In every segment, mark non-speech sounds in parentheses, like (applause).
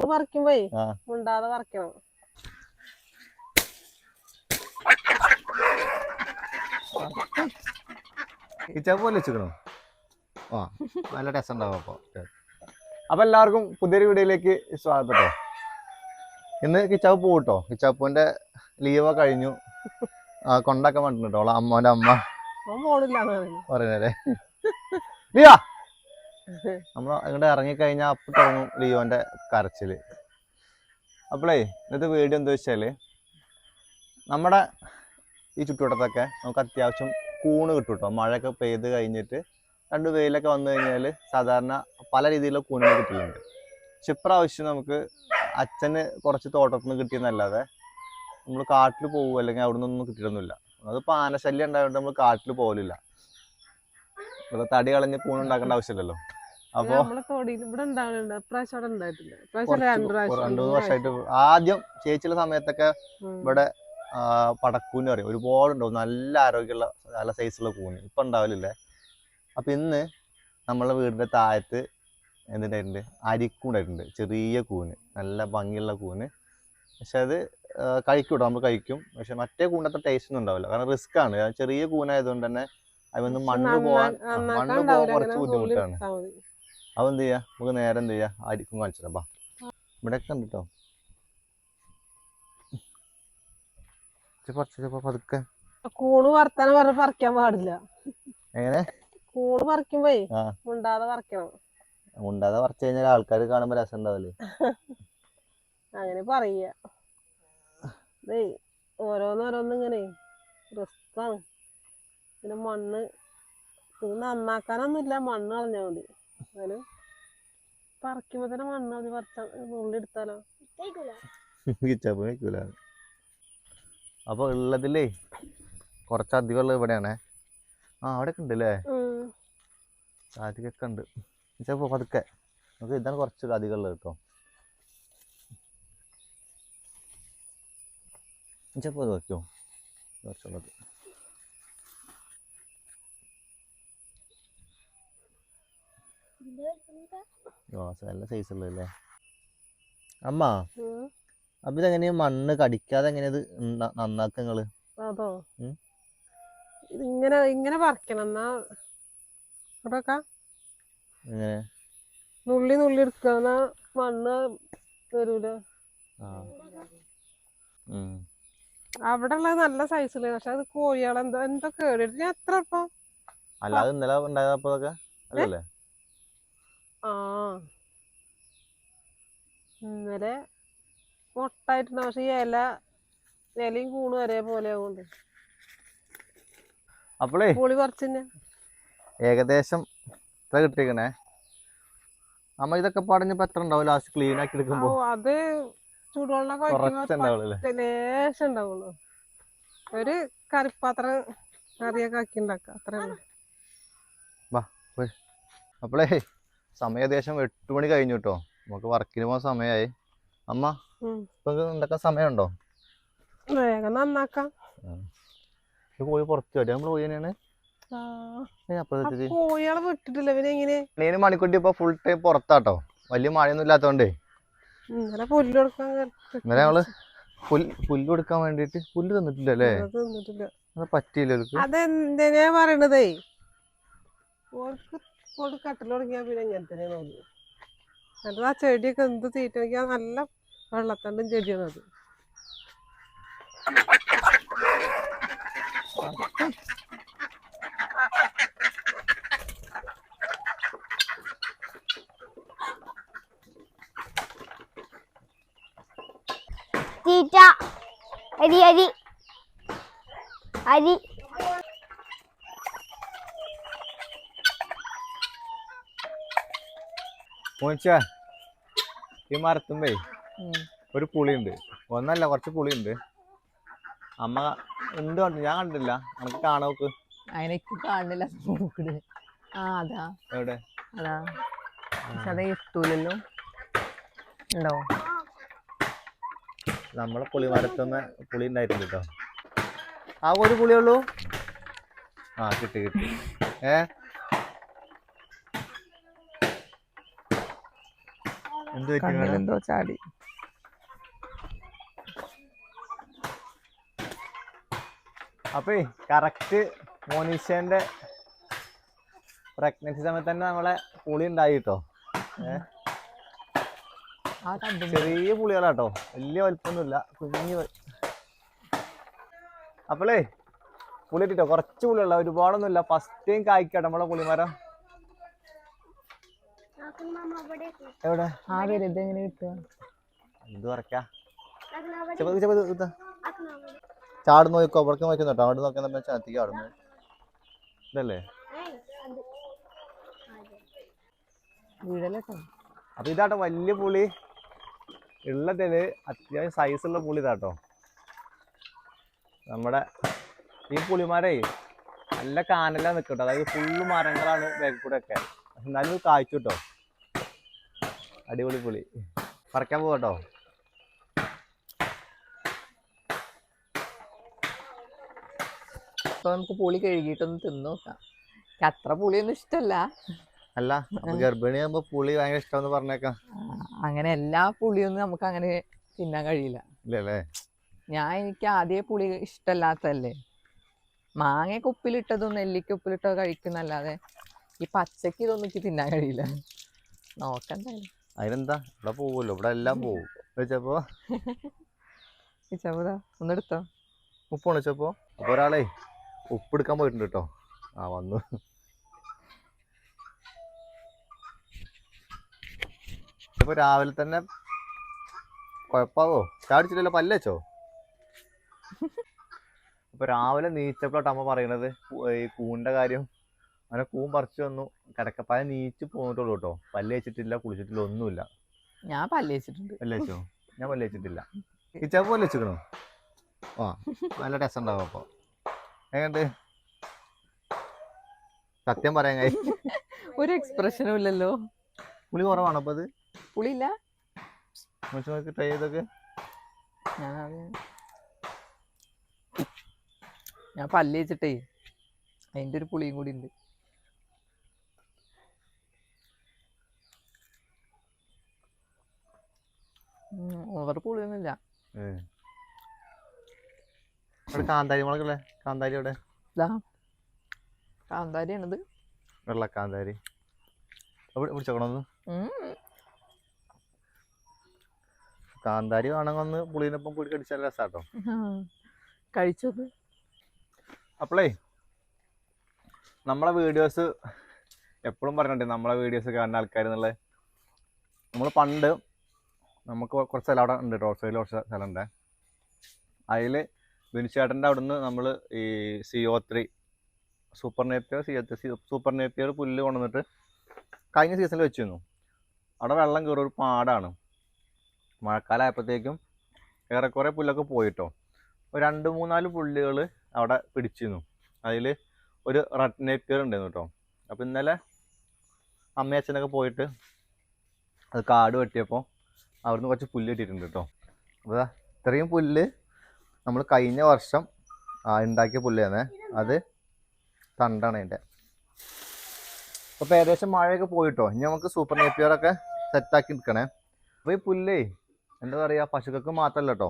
കൂട് പറിക്കുമ്പോ ആ. മുണ്ടാതെ പറിക്കണം. പോലെ വെച്ചിക്കണോ ആ നല്ല ടേസ്റ്റ് ഉണ്ടാവും അപ്പോൾ അപ്പോൾ എല്ലാവർക്കും പുതിയൊരു വീഡിയോയിലേക്ക് സ്വാഗതം കേട്ടോ ഇന്ന് കിച്ചാവ് പോകും കേട്ടോ കിച്ചാപ്പൂന്റെ ലീവ് കഴിഞ്ഞു. ആ കൊണ്ടാക്കാൻ വേണ്ടിട്ട് അമ്മോന്റെ അമ്മ പറയുന്നേ. ലിയോ! നമ്മൾ അങ്ങോട്ട് ഇറങ്ങിക്കഴിഞ്ഞാൽ അപ്പം തുടങ്ങും ലിയോന്റെ കരച്ചിൽ അപ്പോളേ ഇന്നത്തെ വീഡിയോ എന്താ വെച്ചാൽ നമ്മുടെ ഈ ചുറ്റുവട്ടത്തൊക്കെ നമുക്ക് അത്യാവശ്യം കൂണ് കിട്ടും കേട്ടോ മഴയൊക്കെ പെയ്ത് കഴിഞ്ഞിട്ട് രണ്ട് വെയിലൊക്കെ വന്നു കഴിഞ്ഞാൽ സാധാരണ പല രീതിയിലുള്ള കൂണുകൾ കിട്ടലുണ്ട്. പക്ഷെ ഇപ്രാവശ്യം നമുക്ക് അച്ഛന് കുറച്ച് തോട്ടത്തിൽ നിന്ന് കിട്ടിയെന്നല്ലാതെ നമ്മൾ കാട്ടിൽ പോകും അല്ലെങ്കിൽ അവിടെ നിന്നൊന്നും കിട്ടിയിട്ടൊന്നുമില്ല. അത് പാനശല്യം ഉണ്ടായതുകൊണ്ട് നമ്മൾ കാട്ടിൽ പോകലില്ല. ഇവിടെ തടി കളഞ്ഞ് കൂണുണ്ടാക്കേണ്ട ആവശ്യമില്ലല്ലോ. അപ്പോൾ നമ്മളെ തൊടിയിൽ ഇവിടെ ഉണ്ടാവുന്നുണ്ട് ഇപ്രാവശ്യം അവിടെ ഉണ്ടായിട്ടില്ല. ഇപ്രാവശ്യം കുറച്ച് പ്രാവശ്യം മൂന്ന് മൂന്ന് വർഷമായിട്ട് ആദ്യം ചേച്ചിയുടെ സമയത്തൊക്കെ. ഇവിടെ പടക്കൂന്ന് പറയും. ഒരുപാട് ഉണ്ടാവും നല്ല ആരോഗ്യമുള്ള നല്ല സൈസുള്ള കൂന്. ഇപ്പൊ ഉണ്ടാവലില്ലേ അപ്പൊ ഇന്ന് നമ്മളെ വീടിന്റെ താഴത്ത് എന്തുണ്ടായിട്ടുണ്ട്? അരിക്കൂണ്ടായിട്ടുണ്ട് ചെറിയ കൂന്. നല്ല ഭംഗിയുള്ള കൂന്. പക്ഷെ അത് കഴിക്കൂട്ടോ? കഴിക്കും നമ്മൾ കഴിക്കും. പക്ഷെ മറ്റേ കൂണ്ടത്തെ ടേസ്റ്റ് ഒന്നും ഉണ്ടാവില്ല. കാരണം റിസ്ക് ആണ്. ചെറിയ കൂനായതുകൊണ്ട് തന്നെ അതിന് മണ്ണ് പോവാൻ പോകാൻ മണ്ണ് പോകാൻ ഉണ്ടാവില്ല, കുറച്ച് ബുദ്ധിമുട്ടാണ്. നുള്ളി എടുത്താ മതി. അപ്പൊ എന്ത് ചെയ്യാ നമുക്ക് നേരെ എന്ത് ചെയ്യാ അരിക്കും കാണിച്ചിട്ടാ ഇവിടെയൊക്കെ ഉണ്ട് കേട്ടോ പതുക്കെ കൂണ് വറുത്താനും പറഞ്ഞ പറിക്കാൻ പാടില്ല. എങ്ങനെ? കൂണ് പറിക്കുമ്പോ മുണ്ടാതെ പറിക്കണം. മുണ്ടാതെ പറിച്ചു കഴിഞ്ഞാൽ ആൾക്കാർ കാണുമ്പോ രസം ഉണ്ടാവില്ലേ അങ്ങനെ പറയ. ഓരോന്നോരോന്ന് ഇങ്ങനെ റിസ്ക്കാണ്. പിന്നെ മണ്ണ് ഇത് നന്നാക്കാനൊന്നുമില്ല മണ്ണ് കളഞ്ഞാൽ മതി. എന്നാലും പറിക്കുമ്പോ തന്നെ മണ്ണ് കളഞ്ഞ് പറിച്ച നുള്ളി എടുത്താലോ? കിച്ചപ്പ് കഴിക്കൂല. അപ്പൊ ഉള്ളതിലേ കുറച്ചധികം ഉള്ളത് ഇവിടെയാണേ. ആ അവിടെ ഒക്കെ ഉണ്ട് അല്ലേ ഉം. ആദ്യമൊക്കെ ഉണ്ട്. ചിലപ്പോ പതുക്കെ. നമുക്ക് ഇതാണ് കുറച്ച് അധികം ഉള്ളത് കേട്ടോ. ചിലപ്പോൾ അത് വെക്കോ കുറച്ചുള്ളത്. നല്ല സൈസ് ഉള്ളതല്ലേ? അമ്മ. അപ്പൊ ഇതെങ്ങനെയാ മണ്ണ് കടിക്കാതെ എങ്ങനെയാ ഇത് ന- നന്നാക്ക നിങ്ങൾ? അതോ? ഇങ്ങനെ ഇങ്ങനെ പറിക്കണം എന്നാ ഇവിടെയൊക്കെ നുള്ളി നുള്ളി എടുക്കുക എന്നാ മണ്ണ് വരൂല. അവിടെ ഉള്ളത് നല്ല സൈസിൽ പക്ഷെ അത് കോഴികളെന്താ എന്തോ എന്തോ കേടിട്ട് ഞാൻ എത്ര ഇപ്പൊ അല്ലാതെ ഇന്നലെ ഉണ്ടായതൊക്കെ അല്ലല്ലേ? ആ. ഇന്നലെ മൊട്ടായിട്ടുണ്ട്. പക്ഷെ ഈ ഇല ഇലയും കൂണും ഒരേപോലെ ആവുന്നുണ്ട്. അപ്പോളേ പുളി പറിച്ചിന്നെ ഏകദേശം ഇത്ര കിട്ടിയേക്കണേ. നമ്മ ഇതൊക്കെ പടഞ്ഞപ്പോ എത്ര ഉണ്ടാവും? ലാസ്റ്റ് ക്ലീൻ ആക്കി ഓ എടുക്കുമ്പോ അത് ചൂടുവെള്ളം കുറച്ചുണ്ടാവുള്ളൂ അല്ലേ? ലേശം ഉണ്ടാവുള്ളൂ. ഒരു കറിപ്പാത്രം കറിയൊക്കെ ആക്കി ഉണ്ടാക്കാം. അത്രേ ഉള്ളൂ. അപ്പോളേ സമയം ഏകദേശം എട്ട് മണി കഴിഞ്ഞു കേട്ടോ നമുക്ക് വർക്കിന് പോകാൻ സമയമായി അമ്മ. ഇപ്പൊ ഉണ്ടാക്കാൻ സമയമുണ്ടോ? വേഗം നന്നാക്കാം. കോഴി പുറത്ത് വരും. കോഴി തന്നെയാണ്. അപ്പഴത്തേക്ക് കോഴികളെ വിട്ടിട്ടില്ല. പിന്നെ എങ്ങനെ? നീന് മണിക്കുട്ടി ഇപ്പൊ ഫുൾ ടൈം പുറത്താട്ടോ. വലിയ മഴയൊന്നും ഇല്ലാത്തോണ്ടേ. ഇന്നലെ പുല്ല് കൊടുക്കാൻ കേ- ഇന്നലെ ഞങ്ങൾ പുല്ല് പുല്ല് കൊടുക്കാൻ വേണ്ടിട്ട് പുല്ല് തന്നിട്ടില്ല അല്ലേ? തിന്നിട്ടില്ല. പറ്റിയില്ല അവർക്ക് അതെന്തിനാ പറയണതേ? ഓർക്ക് കൊണ്ട് കട്ടിൽ തുടങ്ങിയാൽ പിന്നെ ഇങ്ങനെ തന്നെ തോന്നി എന്നിട്ട് ആ ചെടിയൊക്കെ എന്ത് തീറ്റണിക്കാ നല്ല വെള്ളത്തണ്ടും ചെടിയാണ് അത്. തീറ്റ അരി അരി. അരി. മോനിച്ചാ ഈ മരത്തുമ്പേ ഒരു പുളിയുണ്ട്. ഒന്നല്ല കുറച്ച് പുളിയുണ്ട്. അമ്മ എന്ത് കണ്ടു? ഞാൻ കണ്ടില്ല നമുക്ക് കാണോക്ക് നോക്ക്. അതിനൊക്കെ കാണില്ല നോക്കട് ആ അതാ. എവിടെ? അതാ. പക്ഷെ അത് എത്തൂലല്ലോ. ഉണ്ടോ? നമ്മളെ പുളി മരത്തുന്ന പുളി ഉണ്ടായിട്ടുണ്ട് കേട്ടോ. ആ ഒരു പുളിയുള്ളൂ ആ കിട്ടി കിട്ടി. ഏ? എന്തോ ചാടി. അപ്പേ കറക്റ്റ് മോനീഷന്റെ പ്രഗ്നൻസി സമയത്ത് തന്നെ നമ്മളെ പുളി ഉണ്ടായി കേട്ടോ ചെറിയ പുളികളാട്ടോ. വലിയ വലുപ്പൊന്നുമില്ല കുഞ്ഞു അപ്പളേ അപ്പോളേ പുളി ഇട്ടിട്ടോ കുറച്ച് പുളിയുള്ള ഒരുപാടൊന്നുമില്ല. ഫസ്റ്റ് ടൈം കായ്ക്കട്ടെ നമ്മളെ പുളിമരം. എവിടെ? ആ ഇത് എങ്ങനെ കിട്ടുക? ഇത് ഇതാ. ചാട് നോക്കോ അവിടേക്ക് നോക്കുന്നുട്ടോ അവിടെ നോക്കാൻ നമ്മൾ ചാത്തിക്ക് ആടുന്നു ഇതല്ലേ? അപ്പൊ ഇതാട്ടോ വലിയ പുളി. ഉള്ളതിൽ അത്യാവശ്യം സൈസുള്ള പുളി ഇതാട്ടോ. നമ്മുടെ ഈ പുളിമാരെ നല്ല കാനല നിൽക്കട്ടോ അതായത് ഫുള്ള് മരങ്ങളാണ് ബാക്കിൽ കൂടെ ഒക്കെ എന്നാലും ഇത് കായ്ച്ചു കേട്ടോ. അടിപൊളി പുളി. പറിക്കാൻ പോകട്ടോ അപ്പൊ നമുക്ക് പുളി കഴുകിയിട്ടൊന്ന് തിന്നു നോക്കാം. അത്ര പുളിയൊന്നും ഇഷ്ടല്ല. അല്ല ഗർഭിണിയാകുമ്പോ പുളി ഭയങ്കര ഇഷ്ടമെന്ന് പറഞ്ഞേക്കാം. അങ്ങനെ എല്ലാ പുളിയൊന്നും നമുക്ക് അങ്ങനെ തിന്നാൻ കഴിയില്ല. ഇല്ലല്ലേ? ഞാൻ എനിക്ക് ആദ്യം പുളി ഇഷ്ടമല്ലാത്തതല്ലേ. മാങ്ങയൊക്കെ ഉപ്പിലിട്ടതും നെല്ലിക്ക ഉപ്പിലിട്ടതും കഴിക്കുന്നല്ലാതെ ഈ പച്ചക്ക് ഇതൊന്നും എനിക്ക് തിന്നാൻ കഴിയില്ല. നോക്കണ്ടായാലും അതിനെന്താ? ഇവിടെ പോവുമല്ലോ ഇവിടെ എല്ലാം പോവും. വെച്ചപ്പോ ഒന്നെടുത്തോ ഉപ്പ് വെച്ചപ്പോ അപ്പൊ ഒരാളെ ഉപ്പ് എടുക്കാൻ പോയിട്ടുണ്ട് കേട്ടോ. ആ വന്നു. ഇപ്പൊ രാവിലെ തന്നെ കുഴപ്പാവോ? ചാടിച്ചില്ലല്ലോ പല്ലച്ചോ (laughs) അപ്പൊ രാവിലെ നീച്ചപ്പോഴാട്ടോ അമ്മ പറയണത്. ഈ കൂണിന്റെ കാര്യം. അങ്ങനെ കൂൻ പറിച്ചു വന്നു. കിടക്കപ്പായ നീച്ച് പോന്നിട്ടുള്ളൂ കേട്ടോ. പല്ല് വെച്ചിട്ടില്ല കുളിച്ചിട്ടില്ല ഒന്നുമില്ല. ഞാൻ പല്ല് വെച്ചിട്ടുണ്ട് പല്ല് വെച്ചോ ഞാൻ പല്ല് വെച്ചിട്ടില്ല ഇച്ചാ പല്ല് വെച്ചിക്കണോ ആ നല്ല ടേസ്റ്റ് ഉണ്ടാവും അപ്പൊ. എങ്ങനെ സത്യം പറയാൻ കഴി ഒരു എക്സ്പ്രഷനും ഇല്ലല്ലോ. പുളി കുറവാണോ അപ്പൊ അത്? പുളിയില്ല. നോക്കി ട്രൈ ചെയ്തൊക്കെ. ഞാൻ പല്ല് വെച്ചിട്ടേ അതിന്റെ ഒരു പുളിയും കൂടി ഉണ്ട്. ഓവർ പുളിയൊന്നുമില്ല. ഇവിടെ കാന്താരി മുളകല്ലേ കാന്താരി ഇവിടെ കാന്താരി ആണത് വെള്ള കാന്താരി പിടിച്ചോക്കണോന്ന് ഉം. കാന്താരി വേണമെങ്കിൽ ഒന്ന് പുളിനൊപ്പം കൂടി കടിച്ചാൽ രസാട്ടോ. കഴിച്ചത് അപ്പളേ നമ്മളെ വീഡിയോസ് എപ്പോഴും പറഞ്ഞിട്ടുണ്ട് നമ്മളെ വീഡിയോസ് കാണുന്ന ആൾക്കാർ എന്നുള്ളത് നമ്മൾ പണ്ട് നമുക്ക് കുറച്ച് സ്ഥലം അവിടെ ഉണ്ട് റോഡ് സൈഡിൽ കുറച്ച് സ്ഥലമുണ്ട്. അതിൽ ബിനുചേട്ടന്റെ അവിടുന്ന് നമ്മൾ ഈ C O three super Napier C O three super Napier പുല്ല് കൊണ്ടുവന്നിട്ട് കഴിഞ്ഞ സീസണിൽ വെച്ചിരുന്നു. അവിടെ വെള്ളം കയറി ഒരു പാടാണ്. മഴക്കാലമായപ്പോഴത്തേക്കും ഏറെക്കുറെ പുല്ലൊക്കെ പോയിട്ടോ. രണ്ട് മൂന്നാൽ പുല്ലുകൾ അവിടെ പിടിച്ചിരുന്നു. അതിൽ ഒരു റെഡ് നേപ്പിയർ ഉണ്ടായിരുന്നു കേട്ടോ. അപ്പോൾ ഇന്നലെ അമ്മയച്ഛനൊക്കെ പോയിട്ട് അത് കാട് വെട്ടിയപ്പോൾ അവിടുന്ന് കുറച്ച് പുല്ല് കിട്ടിയിട്ടുണ്ട് കേട്ടോ അപ്പോൾ ഇത്രയും പുല്ല് നമ്മൾ കഴിഞ്ഞ വർഷം ഉണ്ടാക്കിയ പുല്ല് തന്നെ അത് തണ്ടാണ് അതിന്റെ അപ്പോൾ ഏകദേശം മഴയൊക്കെ പോയിട്ടോ? ഇനി നമുക്ക് സൂപ്പർ നേപ്പിയറൊക്കെ സെറ്റാക്കി നിൽക്കണേ അപ്പോൾ ഈ പുല്ലേ എന്താ പറയുക പശുക്കൾക്ക് മാത്രമല്ല കേട്ടോ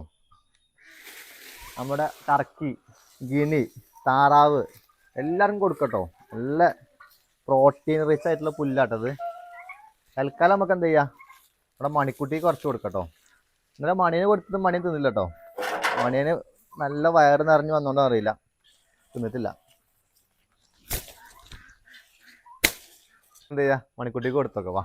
നമ്മുടെ കറക്കി ഗിനി താറാവ് എല്ലാവരും കൊടുക്കട്ടോ നല്ല പ്രോട്ടീൻ റിച്ച് ആയിട്ടുള്ള പുല്ലാട്ടത്. തൽക്കാലം നമുക്ക് എന്ത് ചെയ്യാം ഇവിടെ മണിക്കുട്ടിക്ക് കുറച്ച് കൊടുക്കട്ടോ. ഇന്നലെ മണിയെ കൊടുത്തത് മണി തിന്നില്ല കേട്ടോ മണിയന് നല്ല വയറ് നിറഞ്ഞു വന്നോണ്ടോ അറിയില്ല. തിന്നിട്ടില്ല. എന്ത് ചെയ്യാ? മണിക്കുട്ടിക്ക് കൊടുത്തൊക്കെ വാ.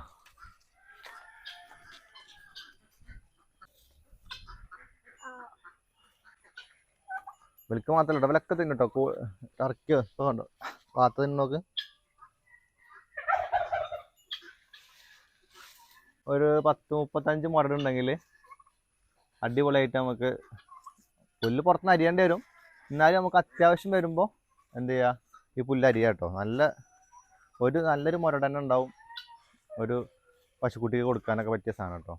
വിൽക്ക് മാത്രമല്ല കേട്ടോ ഇവലൊക്കെ തിന്നിട്ടോ ഇറക്കിയോ? ഇപ്പൊ കണ്ടോ? പാത്ത തിന്നു ഒരു പത്ത് മുപ്പത്തഞ്ച് മുരടുണ്ടെങ്കിൽ അടിപൊളിയായിട്ട് നമുക്ക് പുല്ല് പുറത്തുനിന്ന് അരിയേണ്ടി വരും. എന്നാലും നമുക്ക് അത്യാവശ്യം വരുമ്പോൾ എന്ത് ചെയ്യുക ഈ പുല്ല് അരിയാ കേട്ടോ നല്ല ഒരു നല്ലൊരു മുരട് തന്നെ ഉണ്ടാവും. ഒരു പശുക്കുട്ടിക്ക് കൊടുക്കാനൊക്കെ പറ്റിയ സാധനം കേട്ടോ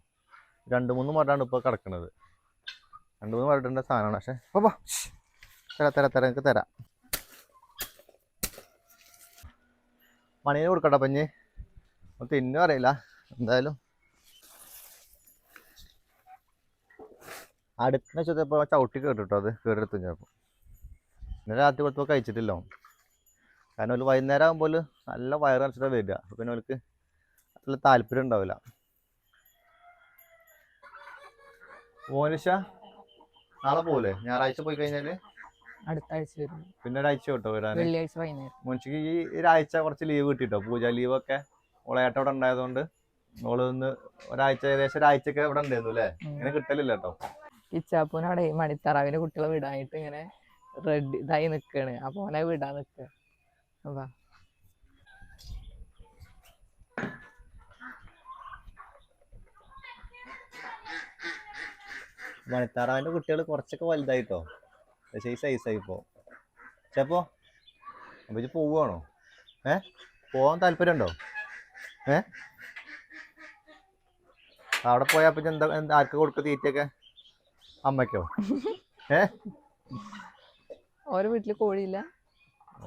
രണ്ട് മൂന്ന് മുരടാണ് ഇപ്പോൾ കിടക്കുന്നത് രണ്ട് മൂന്ന് മുരടിന്റെ സാധനമാണ്. പക്ഷേ അപ്പോൾ തരാം തരാം തരാം. എനിക്ക് തരാം. മണീനെ കൊടുക്കട്ടെ പഞ്ഞ്. തിന്നും അറിയില്ല. എന്തായാലും അടുത്ത ചോദിച്ചപ്പോൾ ചവിട്ടി കേട്ടിട്ടോ അത് കേടെടുത്തു ചിലപ്പോൾ ഇന്നലെ രാത്രി കൊടുത്തപ്പോൾ കഴിച്ചിട്ടില്ല കാരണം ഒരു വൈകുന്നേരം ആകുമ്പോൾ നല്ല വയറ് നിറച്ചിട്ടാണ് വരിക. അപ്പോൾ പിന്നെ അവർക്ക് അത്ര താല്പര്യം ഉണ്ടാവില്ല. മോനിഷ നാളെ പോലെ ഞായറാഴ്ച പോയി കഴിഞ്ഞാൽ അടുത്ത ആഴ്ച വരും. പിന്നെ ഒരാഴ്ച കേട്ടോ വരാൻ വെള്ളിയാഴ്ച വൈകുന്നേരം. ഈ ഒരാഴ്ച കുറച്ച് ലീവ് കിട്ടിട്ടോ? പൂജ ലീവ് ഒക്കെ. ഓളേട്ട അവിടെ ഉണ്ടായതുകൊണ്ട്. ഓൾ ഒന്ന് ഒരാഴ്ച ഏകദേശം ഒരാഴ്ചയൊക്കെ ഇവിടെ ഉണ്ടായിരുന്നു അല്ലേ? ഇങ്ങനെ കിട്ടലില്ല കേട്ടോ. കിച്ചാപ്പൂനവിടെ മണിത്തറാവിന്റെ കുട്ടികളെ വിടാനായിട്ട് ഇങ്ങനെ റെഡി ഇതായി നിക്കാണ്. അപ്പൊ ഓനെ വിടാൻ നിക്ക. മണിത്താറാവിന്റെ കുട്ടികൾ കുറച്ചൊക്കെ വലുതായിട്ടോ? പക്ഷേ ഈ സൈസായി ഇപ്പോ. ചേപ്പോ അപ്പൊ ഇത് പോവുകയാണോ ഏ? പോവാൻ താല്പര്യമുണ്ടോ? ഏ? അവിടെ പോയാൽ പിന്നെ എന്താ എന്താ ആർക്ക് കൊടുക്കുക തീറ്റയൊക്കെ? അമ്മയ്ക്കോ? (laughs) ഏ? ഓരോ വീട്ടിൽ കോഴിയില്ല.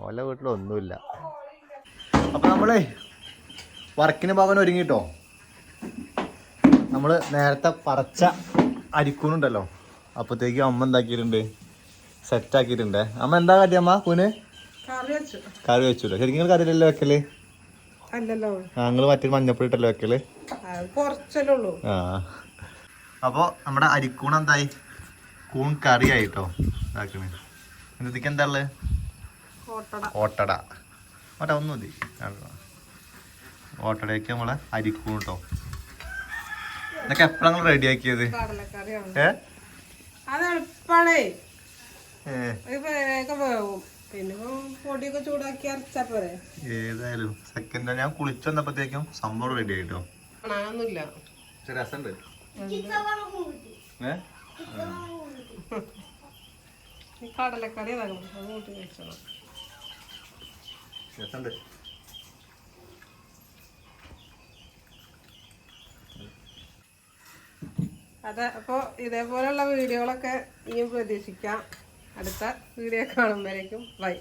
ഓല വീട്ടിലൊന്നുമില്ല അപ്പൊ നമ്മളെ വർക്കിന് ഭാഗം ഒരുങ്ങിട്ടോ? നമ്മൾ നേരത്തെ പറച്ച അരിക്കൂണുണ്ടല്ലോ. അപ്പത്തേക്കും അമ്മ എന്താക്കിയിട്ടുണ്ട്? സെറ്റ് ആക്കിയിട്ടുണ്ട്. അമ്മ എന്താ കാട്ടി അമ്മ കൂന് കറി വെച്ചു. കറി വെച്ചല്ലോ ശരിക്കും നിങ്ങൾ കറിയിലല്ലോ വെക്കൽ? അല്ലല്ലോ. മറ്റൊരു മഞ്ഞപ്പൊടിട്ടല്ലോ മഞ്ഞപ്പൊടി ഇട്ടല്ലോ വെക്കൽ? അത് കുറച്ചല്ലേ ഉള്ളൂ. ആ. അപ്പോൾ നമ്മുടെ അരിക്കൂൺ എന്തായി? കൂൺ കറി ആയിട്ടോ ഇതാക്കണേ. ഇതിക്ക് എന്താ ഉള്ളത് ഓട്ടട. ഓട്ട ഒന്ന് മതി. ഓട്ടടയൊക്കെ നമ്മളെ അരിക്കൂൺ കേട്ടോ ഇതൊക്കെ എപ്പോഴാണ് റെഡി ആക്കിയത്? കടലക്കറിയാണ്. ഏ? അത് എളുപ്പാണേ. ഏ, അത് വേഗം വേവും. പിന്നെ ഇപ്പൊ പൊടിയൊക്കെ ചൂടാക്കി ഏതായാലും സെക്കൻഡ് ഞാൻ കുളിച്ചു വന്നപ്പോഴത്തേക്കും സംഭവം റെഡി ആയിട്ടോ രസമുണ്ട്. ഏ? ഈ കടലക്കറി അതാണ് അത് കൂട്ടി കഴിച്ചോളാം രസമുണ്ട് അതെ അപ്പോൾ ഇതേപോലെയുള്ള വീഡിയോകളൊക്കെ ഇനിയും പ്രതീക്ഷിക്കാം. അടുത്ത വീഡിയോ കാണുമ്പോഴേക്കും. ബൈ.